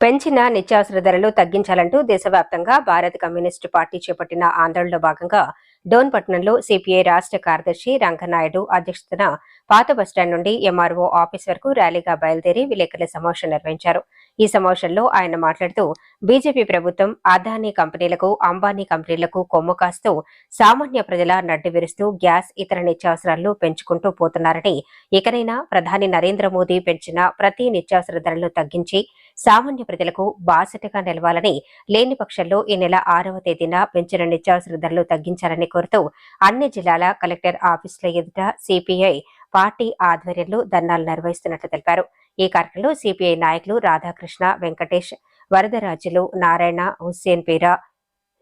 పెంచిన నిత్యావసర ధరలు తగ్గించాలంటూ దేశవ్యాప్తంగా భారత కమ్యూనిస్టు పార్టీ చేపట్టిన ఆందోళనలో భాగంగా డోన్పట్నంలో సిపిఐ రాష్ట్ర కార్యదర్శి రంగనాయుడు అధ్యక్షతన పాత బస్టాండ్ నుండి ఎంఆర్ఓ ఆఫీస్ వరకు ర్యాలీగా బయలుదేరి విలేకరుల సమావేశం నిర్వహించారు. ఈ సమావేశంలో ఆయన మాట్లాడుతూ బీజేపీ ప్రభుత్వం అదానీ కంపెనీలకు అంబానీ కంపెనీలకు కొమ్ము కాస్తూ సామాన్య ప్రజల నడ్డు విరుస్తూ గ్యాస్ ఇతర నిత్యావసరాలను పెంచుకుంటూ పోతున్నారని ఇకనైనా ప్రధాని నరేంద్ర మోదీ పెంచిన ప్రతి నిత్యావసర ధరలు తగ్గించి సామాన్య ప్రజలకు బాసటగా నిలవాలని లేని పక్షంలో ఈ నెల ఆరవ తేదీన పెంచిన నిత్యావసర ధరలు తగ్గించాలని కోరుతూ అన్ని జిల్లాల కలెక్టర్ ఆఫీసుల ఎదుట సిపిఐ పార్టీ ఆధ్వర్యంలో ధర్నాలు నిర్వహిస్తున్నట్లు తెలిపారు. ఈ కార్యక్రమంలో సిపిఐ నాయకులు రాధాకృష్ణ వెంకటేష్ వరదరాజులు నారాయణ హుస్సేన్ పీరా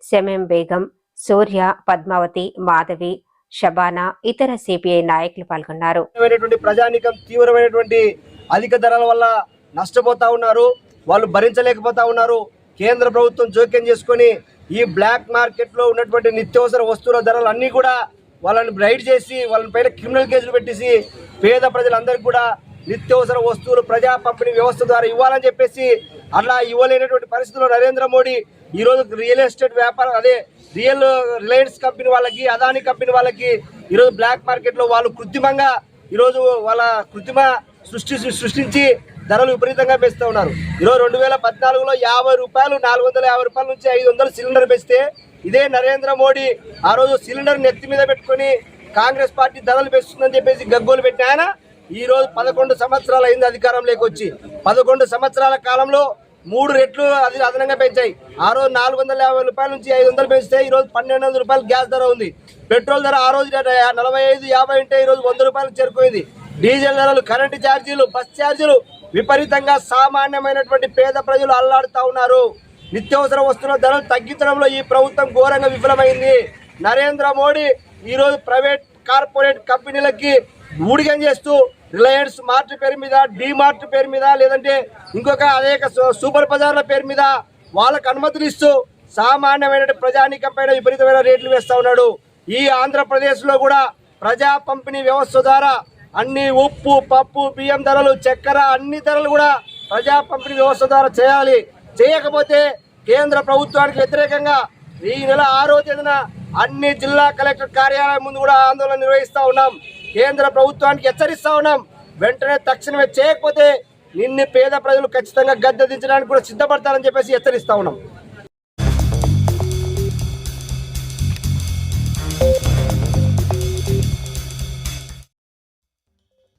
సెమెం బేగం సూర్య పద్మావతి మాధవి షబానా ఇతర సిపిఐ నాయకులు పాల్గొన్నారు. ప్రజానికం తీవ్రమైనటువంటి అధిక ధరల వల్ల నష్టపోతా ఉన్నారు. వాళ్ళు భరించలేకపోతా ఉన్నారు. కేంద్ర ప్రభుత్వం జోక్యం చేసుకొని ఈ బ్లాక్ మార్కెట్లో ఉన్నటువంటి నిత్యావసర వస్తువుల ధరలు అన్నీ కూడా వాళ్ళని బ్రైడ్ చేసి వాళ్ళని పైన క్రిమినల్ కేసులు పెట్టేసి పేద ప్రజలందరికీ కూడా నిత్యావసర వస్తువులు ప్రజా పంపిణీ వ్యవస్థ ద్వారా ఇవ్వాలని చెప్పేసి అట్లా ఇవ్వలేనటువంటి పరిస్థితుల్లో నరేంద్ర మోడీ ఈరోజు రియల్ ఎస్టేట్ వ్యాపారం అదే రియల్ రిలయన్స్ కంపెనీ వాళ్ళకి అదానీ కంపెనీ వాళ్ళకి ఈరోజు బ్లాక్ మార్కెట్లో వాళ్ళు కృత్రిమంగా ఈరోజు వాళ్ళ కృత్రిమ సృష్టి సృష్టించి ధరలు విపరీతంగా పెంచుతూ ఉన్నారు. ఈరోజు రెండు వేల పద్నాలుగులో యాభై రూపాయలు నాలుగు వందల యాభై రూపాయల నుంచి ఐదు వందలు సిలిండర్ పెంచితే ఇదే నరేంద్ర మోడీ ఆ రోజు సిలిండర్ నెత్తి మీద పెట్టుకొని కాంగ్రెస్ పార్టీ ధరలు పెంచుతుందని చెప్పేసి గగ్గోలు పెట్టిన ఆయన. ఈ రోజు పదకొండు సంవత్సరాలు అయింది అధికారంలోకి వచ్చి. పదకొండు సంవత్సరాల కాలంలో మూడు రెట్లు అది అదనంగా పెంచాయి. ఆ రోజు నాలుగు వందల యాభై రూపాయల నుంచి ఐదు వందలు పెంచితే ఈ రోజు పన్నెండు వందల రూపాయలు గ్యాస్ ధర ఉంది. పెట్రోల్ ధర ఆ రోజు నలభై ఐదు యాభై ఉంటే ఈ రోజు వంద రూపాయలకు చేరుకోయింది డీజిల్ ధరలు కరెంటు ఛార్జీలు బస్ ఛార్జీలు విపరీతంగా సామాన్యమైనటువంటి పేద ప్రజలు అల్లాడుతా ఉన్నారు. నిత్యావసర వస్తువుల ధరలు తగ్గించడంలో ఈ ప్రభుత్వం ఘోరంగా విఫలమైంది. నరేంద్ర మోడీ ఈరోజు ప్రైవేట్ కార్పొరేట్ కంపెనీలకి ఊడిగం చేస్తూ రిలయన్స్ మార్ట్ పేరు మీద డీ మార్ట్ పేరు మీద లేదంటే ఇంకొక అనేక సూ- సూపర్ బజార్ల పేరు మీద వాళ్ళకు అనుమతులు ఇస్తూ సామాన్యమైన ప్రజానీకం పైన విపరీతమైన రేట్లు వేస్తూ ఉన్నాడు. ఈ ఆంధ్రప్రదేశ్లో కూడా ప్రజా పంపిణీ వ్యవస్థ ద్వారా అన్ని ఉప్పు పప్పు బియ్యం ధరలు చక్కెర అన్ని ధరలు కూడా ప్రజా పంపిణీ వ్యవస్థ ద్వారా చేయాలి. చేయకపోతే కేంద్ర ప్రభుత్వానికి వ్యతిరేకంగా ఈ నెల ఆరో తేదీన అన్ని జిల్లా కలెక్టర్ కార్యాలయం ముందు కూడా ఆందోళన నిర్వహిస్తా ఉన్నాం. కేంద్ర ప్రభుత్వానికి హెచ్చరిస్తా ఉన్నాం. వెంటనే తక్షణమే చేయకపోతే నిన్ను పేద ప్రజలు ఖచ్చితంగా గద్దె దించడానికి కూడా సిద్ధపడతారని చెప్పేసి హెచ్చరిస్తా ఉన్నాం.